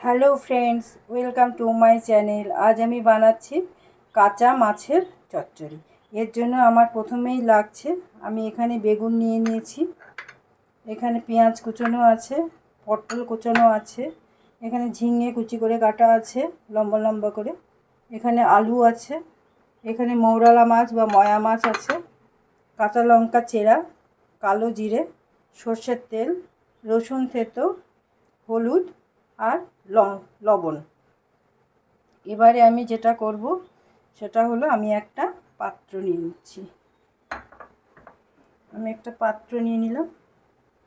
Hello friends welcome to my channel আজ আমি বানাচ্ছি কাঁচা মাছের চচ্চড়ি। এর জন্য আমার প্রথমেই লাগছে, আমি এখানে বেগুন নিয়ে নিয়েছি। এখানে পেঁয়াজ কুচোনো আছে, পটল কুচোনো আছে, এখানে ঝিঙে কুচি করে কাটা আছে, লম্বা লম্বা করে। এখানে আলু আছে, এখানে মৌরালা মাছ বা ময়া মাছ আছে, কাঁচা লঙ্কা চেরা, কালো জিরে, সর্ষের তেল, রসুন থেতো, হলুদ আর লং, লবণ। এবারে আমি যেটা করব, সেটা হলো আমি একটা পাত্র নিয়ে নিচ্ছি। আমি একটা পাত্র নিয়ে নিলাম।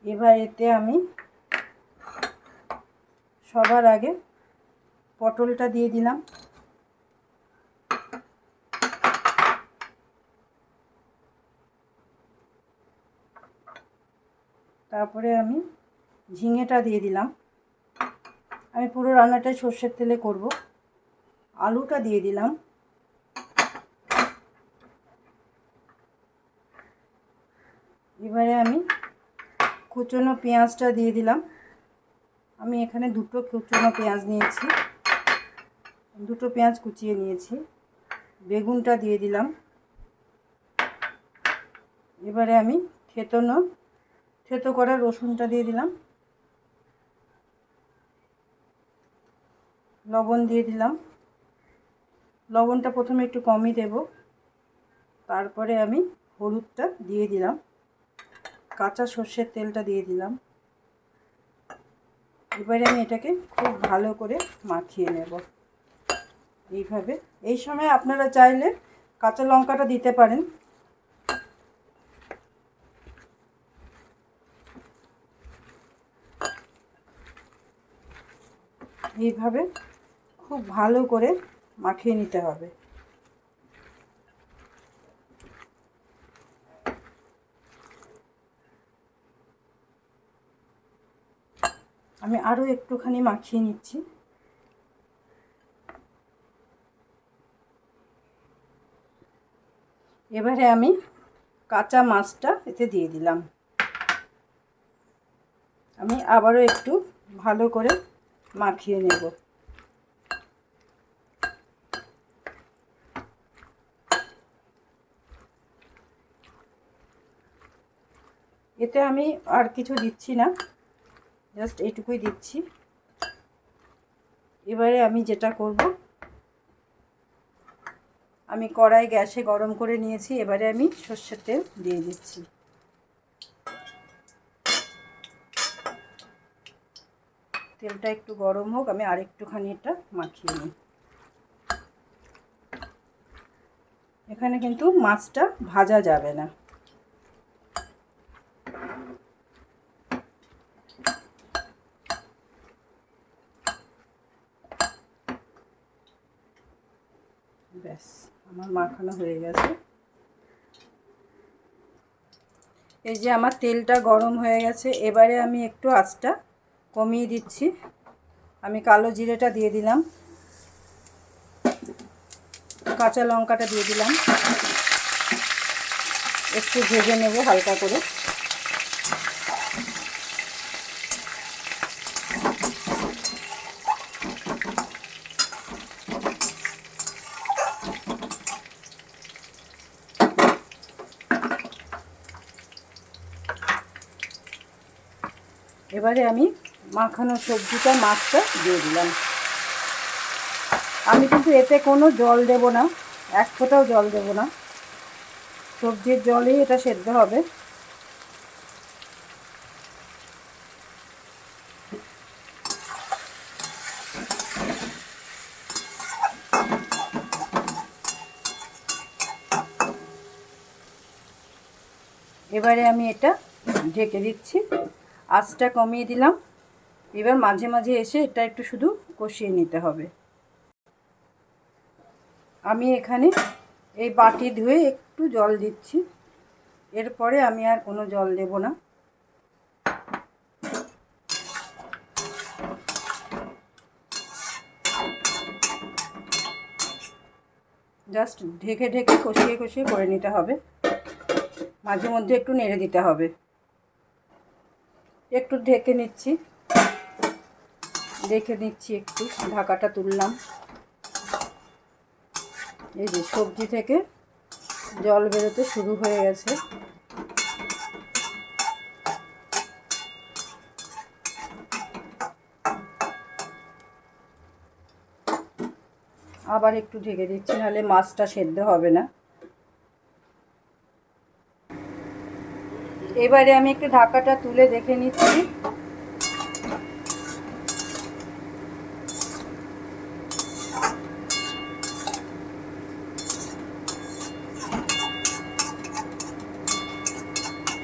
এবার এতে আমি সবার আগে পটলটা দিয়ে দিলাম। তারপরে আমি ঝিঙেটা দিয়ে দিলাম। আমি পুরো রান্নাটাই সর্ষের তেলে করব। আলুটা দিয়ে দিলাম। এবারে আমি কুচনো পেঁয়াজটা দিয়ে দিলাম। আমি এখানে দুটো কুচনো পেঁয়াজ নিয়েছি। দুটো পেঁয়াজ কুচিয়ে নিয়েছি। বেগুনটা দিয়ে দিলাম। এবারে আমি থেতনো, থেতো করা রসুনটা দিয়ে দিলাম। লবণ দিয়ে দিলাম। লবণটা প্রথমে একটু কমই দেব। তারপরে আমি হলুদটা দিয়ে দিলাম। কাঁচা সর্ষের তেলটা দিয়ে দিলাম। এবারে আমি এটাকে খুব ভালো করে মাখিয়ে নেব। এইভাবে। এই সময় আপনারা চাইলে কাঁচা লঙ্কাটা দিতে পারেন। এইভাবে খুব ভালো করে মাখিয়ে নিতে হবে। আমি আরও একটুখানি মাখিয়ে নিচ্ছি। এবারে আমি কাঁচা মাছটা এতে দিয়ে দিলাম। আমি আবারও একটু ভালো করে মাখিয়ে নেব। এতে আমি আর কিছু দিচ্ছি না জাস্ট এইটুকুই দিচ্ছি। এবারে আমি যেটা করব, আমি কড়াই গ্যাসে গরম করে নিয়েছি, এবারে আমি সর্ষের তেল দিয়ে দিচ্ছি। তেলটা একটু গরম হোক, আমি আরেকটুখানি এটা মাখিয়ে নিই। এখানে কিন্তু মাছটা ভাজা যাবে না। ব্যাস, আমার মাখানো হয়ে গেছে। এই যে আমার তেলটা গরম হয়ে গেছে, এবারে আমি একটু আঁচটা কমিয়ে দিচ্ছি। আমি কালো জিরেটা দিয়ে দিলাম। কাঁচা লঙ্কাটা দিয়ে দিলাম। একটু ভেজে নেব হালকা করে। এবারে আমি মাখানো সবজিটা, মাছটা দিয়ে দিলাম। আমি কিন্তু এতে কোনো জল দেব না, এক ফোঁটাও জল দেব না। সবজির জলেই এটা সেদ্ধ হবে। এবারে আমি এটা ঢেকে দিচ্ছি। আঁচটা কমিয়ে দিলাম। এবার মাঝে মাঝে এসে এটা একটু শুধু কষিয়ে নিতে হবে। আমি এখানে এই বাটি ধুয়ে একটু জল দিচ্ছি। এরপরে আমি আর কোনো জল দেব না। জাস্ট ঢেকে ঢেকে কষিয়ে কষিয়ে করে নিতে হবে। মাঝে মধ্যে একটু নেড়ে দিতে হবে। একটু ঢেকে নিচ্ছি। রেখে নিচ্ছি একটু, ঢাকাটা তুললাম। এই যে সবজি থেকে জল বেরোতে শুরু হয়ে গেছে। আবার একটু ঢেকে দিচ্ছি, নাহলে মাছটা সেদ্ধ হবে না। এবারে আমি একটু ঢাকাটা তুলে দেখে নিচ্ছি।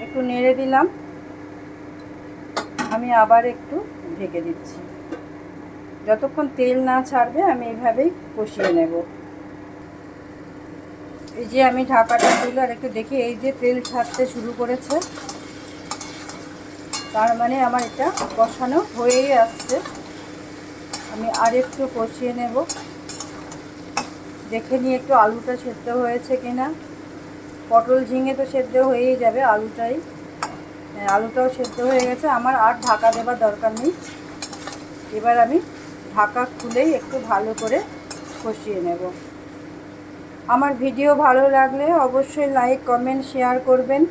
একটু নেড়ে দিলাম। আমি আবার একটু ঢেকে দিচ্ছি। যতক্ষণ তেল না ছাড়বে, আমি এইভাবেই কষিয়ে নেব। এই যে আমি ঢাকাটা তুলে আর একটু দেখি এই যে তেল ছাড়তে শুরু করেছে। তার মানে আমার এটা কষানো হয়েই আসছে। আমি আর একটু কষিয়ে নেব। দেখে নিয়ে একটু আলুটা সেদ্ধ হয়েছে কিনা। পটল ঝিঙে তো সেদ্ধ হয়েই যাবে আলুটাই। হ্যাঁ, আলুটাও সেদ্ধ হয়ে গেছে। আমার আর ঢাকা দেবার দরকার নেই। এবার আমি ঢাকা খুলেই একটু ভালো করে কষিয়ে নেব। আমার ভিডিও ভালো লাগলে অবশ্যই লাইক, কমেন্ট, শেয়ার করবেন।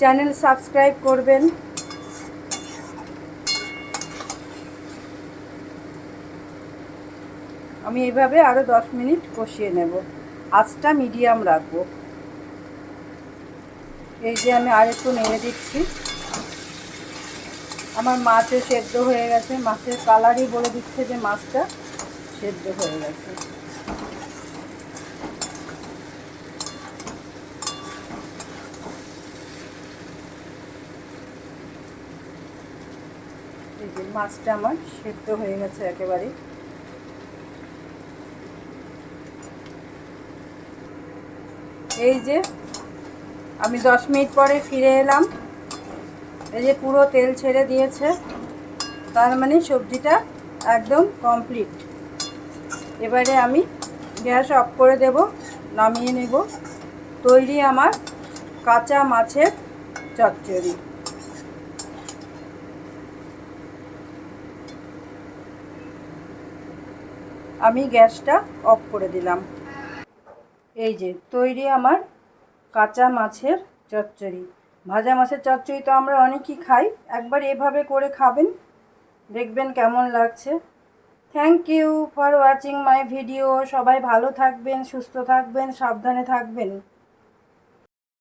চ্যানেল সাবস্ক্রাইব করবেন। আমি এইভাবে আরও দশ মিনিট কষিয়ে নেব। আঁচটা মিডিয়াম রাখব। এই যে আমি আর একটু নেড়ে দিচ্ছি। আমার মাছও সেদ্ধ হয়ে গেছে। মাছের কালারই বলে দিচ্ছে যে মাছটা সেদ্ধ হয়ে গেছে। যে মাছটা আমার সেদ্ধ হয়ে গেছে একেবারে। এই যে আমি দশ মিনিট পরে ফিরে এলাম। এই যে পুরো তেল ছেড়ে দিয়েছে। তার মানে সবজিটা একদম কমপ্লিট। এবারে আমি গ্যাস অফ করে দেব, নামিয়ে নেব। তৈরি আমার কাঁচা মাছের চচ্চড়ি। আমি গ্যাসটা অফ করে দিলাম। এই যে, তৈরি আমার কাঁচা মাছের চচ্চড়ি। ভাজা মাছের চচ্চড়ি তো আমরা অনেকই খাই। একবার এভাবে করে খাবেন, দেখবেন কেমন লাগছে। Thank you for watching my video সবাই ভালো থাকবেন, সুস্থ থাকবেন, সাবধানে থাকবেন।